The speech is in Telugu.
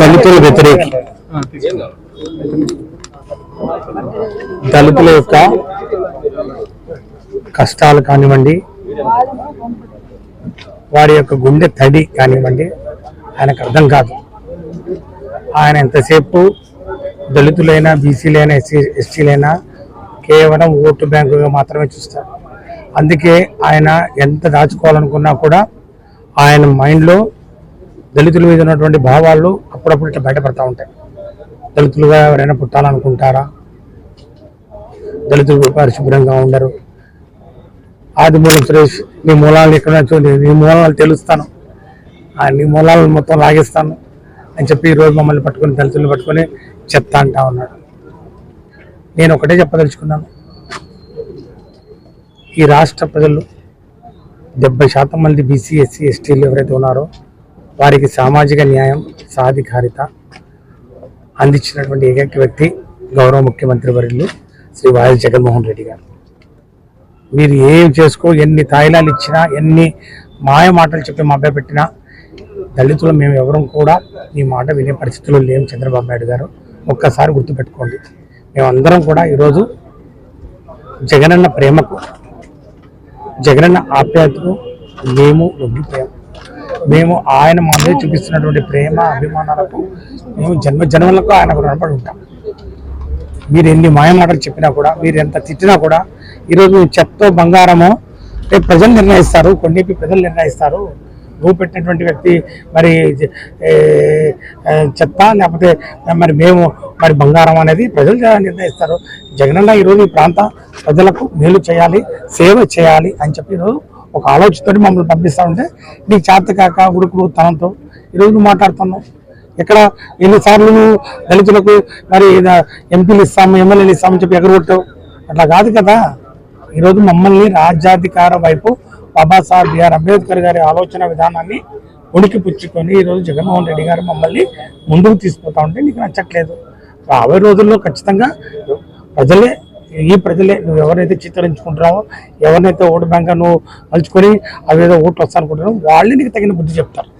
దళితుల వ్యతిరేకి. దళితుల యొక్క కష్టాలు కానివ్వండి వారి యొక్క గుండె తడి కానివ్వండి ఆయనకు అర్థం కాదు. ఆయన ఎంతసేపు దళితులైనా బీసీలైనా ఎస్సీ ఎస్టీలైనా కేవలం ఓటు బ్యాంకుగా మాత్రమే చూస్తారు. అందుకే ఆయన ఎంత దాచుకోవాలనుకున్నా కూడా ఆయన మైండ్లో దళితుల మీద ఉన్నటువంటి భావాలు అప్పుడప్పుడు ఇట్లా బయటపడతా ఉంటాయి. దళితులుగా ఎవరైనా పుట్టాలనుకుంటారా? దళితులు పరిశుభ్రంగా ఉండరు. ఆదిమూలం సురేష్ నీ మూలాలు ఎక్కడ చూడండి నీ మూలాలు తెలుస్తాను. నీ మూలాలను మొత్తం లాగేస్తాను అని చెప్పి ఈరోజు మమ్మల్ని పట్టుకొని దళితులను పట్టుకొని చెప్తా అంటా ఉన్నాడు. నేను ఒకటే చెప్పదలుచుకున్నాను. ఈ రాష్ట్ర ప్రజలు డెబ్బై శాతం మంది బీసీ ఎస్సీ ఎస్టీలు ఎవరైతే ఉన్నారో వారికి సామాజిక న్యాయం సాధికారిత అందించినటువంటి ఏకైక వ్యక్తి గౌరవ ముఖ్యమంత్రి వర్యులు శ్రీ వైఎస్ జగన్మోహన్ రెడ్డి గారు. మీరు ఏం చేసుకో ఎన్ని తాయిలాలు ఇచ్చినా ఎన్ని మాయ మాటలు చెప్పి మభ్య పెట్టినా దళితులు మేము ఎవరం కూడా ఈ మాట వినే పరిస్థితుల్లో లేము చంద్రబాబు నాయుడు గారు. ఒక్కసారి గుర్తుపెట్టుకోండి. మేమందరం కూడా ఈరోజు జగనన్న ప్రేమకు జగనన్న ఆప్యాయతకు మేము లొంగిపోయాం. మేము ఆయన మా మీద చూపిస్తున్నటువంటి ప్రేమ అభిమానాలకు మేము జన్మ జన్మలకు ఆయనకు రుణపడి ఉంటాం. మీరు ఎన్ని మాయమాటలు చెప్పినా కూడా మీరు ఎంత తిట్టినా కూడా ఈరోజు మేము చెత్త బంగారమో రేపు ప్రజలు నిర్ణయిస్తారు కొన్నిపి ప్రజలు నిర్ణయిస్తారు. నువ్వు పెట్టినటువంటి వ్యక్తి మరి చెత్త లేకపోతే మరి మేము మరి బంగారం అనేది ప్రజలు నిర్ణయిస్తారు? జగనన్న ఈరోజు ఈ ప్రాంత ప్రజలకు మేలు చేయాలి సేవ చేయాలి అని చెప్పి ఈరోజు ఒక ఆలోచనతో మమ్మల్ని పంపిస్తా ఉంటే నీకు చేత కాక ఉడుకుడు తనంతో. ఈరోజు మాట్లాడుతున్నాం మాట్లాడుతున్నావు. ఇక్కడ ఎన్నిసార్లు నువ్వు దళితులకు మరి ఇద- ఎంపీలు ఇస్తాము ఎమ్మెల్యేలు ఇస్తామని చెప్పి ఎగరగొట్టావు? అట్లా కాదు కదా. ఈరోజు మమ్మల్ని రాజ్యాధికార వైపు బాబాసాహెబ్ బిఆర్ అంబేద్కర్ గారి ఆలోచన విధానాన్ని ఉడికి పుచ్చుకొని ఈరోజు జగన్మోహన్ రెడ్డి గారు మమ్మల్ని ముందుకు తీసుకుపోతా ఉంటే నీకు నచ్చట్లేదు. రాబోయే రోజుల్లో ఖచ్చితంగా ప్రజలే ఈ ప్రజలే నువ్వు ఎవరైతే చిత్తరించుకుంటున్నావో ఎవరినైతే ఓటు బ్యాంక్ నువ్వు మలుచుకొని అవేదో ఓట్లు వస్తానుకుంటున్నావు వాళ్ళే నీకు తగిన బుద్ధి చెప్తారు.